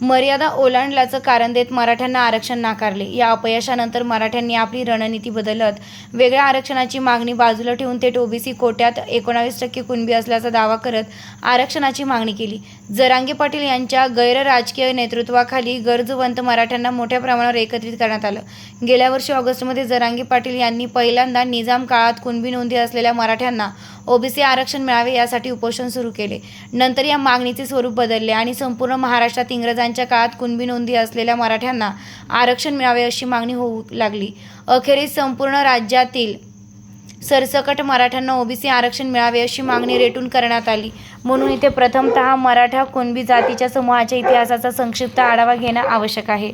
मर्यादा ओलांडल्याचं कारण देत मराठ्यांना आरक्षण नाकारले. या अपयशानंतर मराठ्यांनी आपली रणनीती बदलत वेगळ्या आरक्षणाची मागणी बाजूला ठेवून थेट ओबीसी कोट्यात एकोणावीस टक्के कुणबी असल्याचा दावा करत आरक्षणाची मागणी केली. जरांगे पाटील यांच्या गैर राजकीय नेतृत्वाखाली गरजवंत मराठ्यांना मोठ्या प्रमाणावर एकत्रित करण्यात आलं. गेल्या वर्षी ऑगस्टमध्ये जरांगे पाटील यांनी पहिल्यांदा निजाम काळात कुणबी नोंदी असलेल्या मराठ्यांना ओबीसी आरक्षण मिळावे यासाठी उपोषण सुरू केले. नंतर या मागणीचे स्वरूप बदलले आणि संपूर्ण महाराष्ट्रात इंग्रजांनी इंग्रजांच्या काळात कुणबी नोंदी असलेल्या मराठ्यांना आरक्षण मिळावे अशी मागणी होऊ लागली. अखेरीस संपूर्ण राज्यातील सरसकट मराठ्यांना ओबीसी आरक्षण मिळावे अशी मागणी रेटून करण्यात आली. म्हणून इथे प्रथमतः मराठा कुणबी जातीच्या समूहाच्या इतिहासाचा संक्षिप्त आढावा घेणं आवश्यक आहे.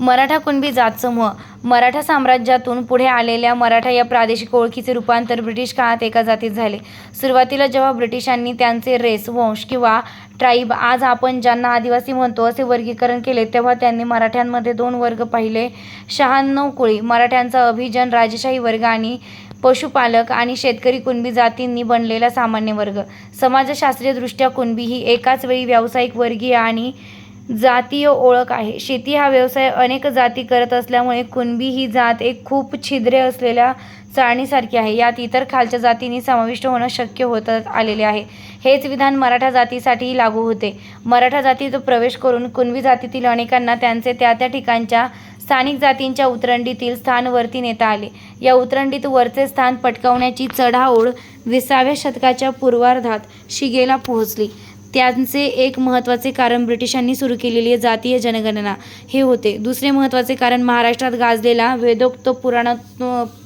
मराठा कुणबी जात समूह मराठा साम्राज्यातून पुढे आलेल्या मराठा या प्रादेशिक ओळखीचे रूपांतर ब्रिटिश काळात एका जातीत झाले. सुरुवातीला जेव्हा ब्रिटिशांनी त्यांचे रेस वंश किंवा ट्राईब आज आपण ज्यांना आदिवासी म्हणतो असे वर्गीकरण केले तेव्हा त्यांनी मराठ्यांमध्ये दोन वर्ग पाहिले. शहाण्णव कुळी मराठ्यांचा अभिजन राजशाही वर्ग आणि पशुपालक आणि शेतकरी कुणबी जातींनी बनलेला सामान्य वर्ग. समाजशास्त्रीयदृष्ट्या कुणबी ही एकाच वेळी व्यावसायिक वर्गीय आणि जातीय ओळख आहे. शेती हा व्यवसाय अनेक जाती करत असल्यामुळे कुणबी ही जात एक खूप छिद्रे असलेल्या चाळणीसारखी आहे. यात इतर खालच्या जातींनी समाविष्ट होणं शक्य होत आलेले आहे. हेच विधान मराठा जातीसाठीही लागू होते. मराठा जातीत प्रवेश करून कुणबी जातीतील अनेकांना त्यांचे त्या त्या ठिकाणच्या स्थानिक जातींच्या उतरंडीतील स्थान वरती नेता आले. या उतरंडीत वरचे स्थान पटकावण्याची चढाओढ विसाव्या शतकाच्या पूर्वार्धात शिगेला पोहोचली. त्यांचे एक महत्त्वाचे कारण ब्रिटिशांनी सुरू केलेली जातीय जनगणना. हे होते. दुसरे महत्त्वाचे कारण महाराष्ट्रात गाजलेला वेदोक्त पुराण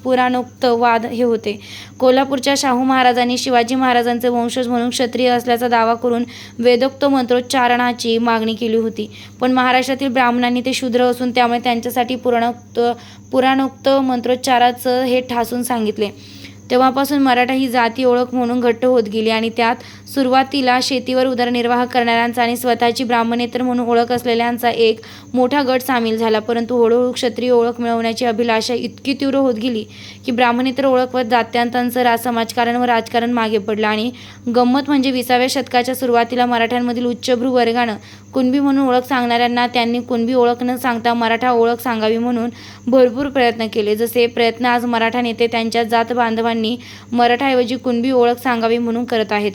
पुराणोक्त वाद हे होते. कोल्हापूरच्या शाहू महाराजांनी शिवाजी महाराजांचे वंशज म्हणून क्षत्रिय असल्याचा दावा करून वेदोक्त मंत्रोच्चारणाची मागणी केली होती. पण महाराष्ट्रातील ब्राह्मणांनी ते शूद्र असून त्यामुळे त्यांच्यासाठी पुराणोक्त पुराणोक्त मंत्रोच्चाराचं हे ठासून सांगितले. तेव्हापासून मराठा ही जाती ओळख म्हणून घट्ट होत गेली आणि त्यात सुरुवातीला शेतीवर उदरनिर्वाह करणाऱ्यांचा आणि स्वतःची ब्राह्मणेतर म्हणून ओळख असलेल्यांचा एक मोठा गट सामील झाला. परंतु हळूहळू क्षत्रिय ओळख मिळवण्याची अभिलाषा इतकी तीव्र होत गेली की ब्राह्मणेतर ओळख व जात्यांतांचं समाजकारण व राजकारण मागे पडलं. आणि गंमत म्हणजे विसाव्या शतकाच्या सुरुवातीला मराठ्यांमधील उच्चभ्रू वर्गानं कुणबी म्हणून ओळख सांगणाऱ्यांना त्यांनी कुणबी ओळख न सांगता मराठा ओळख सांगावी म्हणून भरपूर प्रयत्न केले. जसे प्रयत्न आज मराठा नेते त्यांच्या जात बांधवांनी मराठाऐवजी कुणबी ओळख सांगावी म्हणून करत आहेत.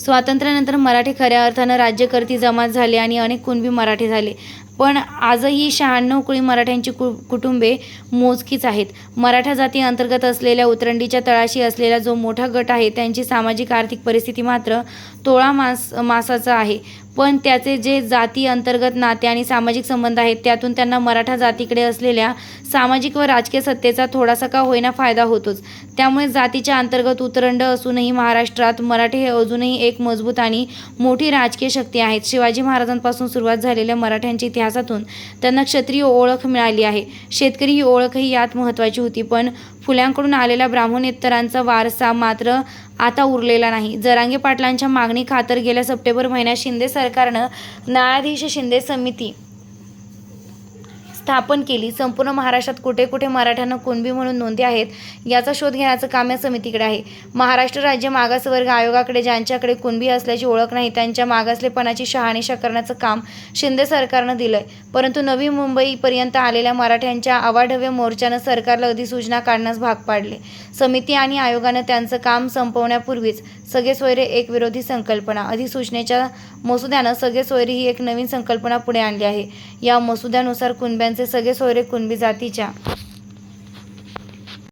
स्वातंत्र्यानंतर मराठी खऱ्या अर्थानं राज्यकर्ती जमात झाले आणि अनेक कुणबी मराठी झाले. पण आजही शहाण्णव कुळी मराठ्यांची कु कुटुंबे मोजकीच आहेत. मराठा जाती अंतर्गत असलेल्या उतरंडीच्या तळाशी असलेला जो मोठा गट आहे त्यांची सामाजिक आर्थिक परिस्थिती मात्र तोळा मास मासाचा आहे. पण त्याचे जे जाती अंतर्गत नाते आणि सामाजिक संबंध आहेत त्यातून त्यांना मराठा जातीकडे असलेल्या सामाजिक व राजकीय सत्तेचा थोडासा का होईना फायदा होतोच. त्यामुळे जातीच्या अंतर्गत उतरंड असूनही महाराष्ट्रात मराठी हे अजूनही एक मजबूत आणि मोठी राजकीय शक्ती आहेत. शिवाजी महाराजांपासून सुरुवात झालेल्या मराठ्यांच्या इतिहासातून त्यांना क्षत्रिय ओळख मिळाली आहे. शेतकरी ही ओळखही यात महत्त्वाची होती पण फुल्यांकडून आलेला ब्राह्मणेत्तरांचा वारसा मात्र आता उरलेला नाही. जरांगे पाटलांच्या मागणी खातर गेल्या सप्टेंबर महिन्यात शिंदे सरकारनं न्यायाधीश शिंदे समिती स्थापन केली. संपूर्ण महाराष्ट्रात कुठे कुठे मराठ्यांना कुणबी म्हणून नोंदी आहेत याचा शोध घेण्याचं काम या समितीकडे आहे. महाराष्ट्र राज्य मागासवर्ग आयोगाकडे ज्यांच्याकडे कुणबी असल्याची ओळख नाही त्यांच्या मागासलेपणाची शहानिशा करण्याचं काम शिंदे सरकारनं दिलंय. परंतु नवी मुंबईपर्यंत आलेल्या मराठ्यांच्या अवाढव्य मोर्चानं सरकारला अधिसूचना काढण्यास भाग पाडले. समिती आणि आयोगानं त्यांचं काम संपवण्यापूर्वीच सगळे सोयरे एक विरोधी संकल्पना. अधिसूचनेच्या मसुद्यानं सगळे सोयरे ही एक नवीन संकल्पना पुढे आणली आहे. या मसुद्यानुसार त्यांचे सगळे सोयरे कुणबी जातीच्या.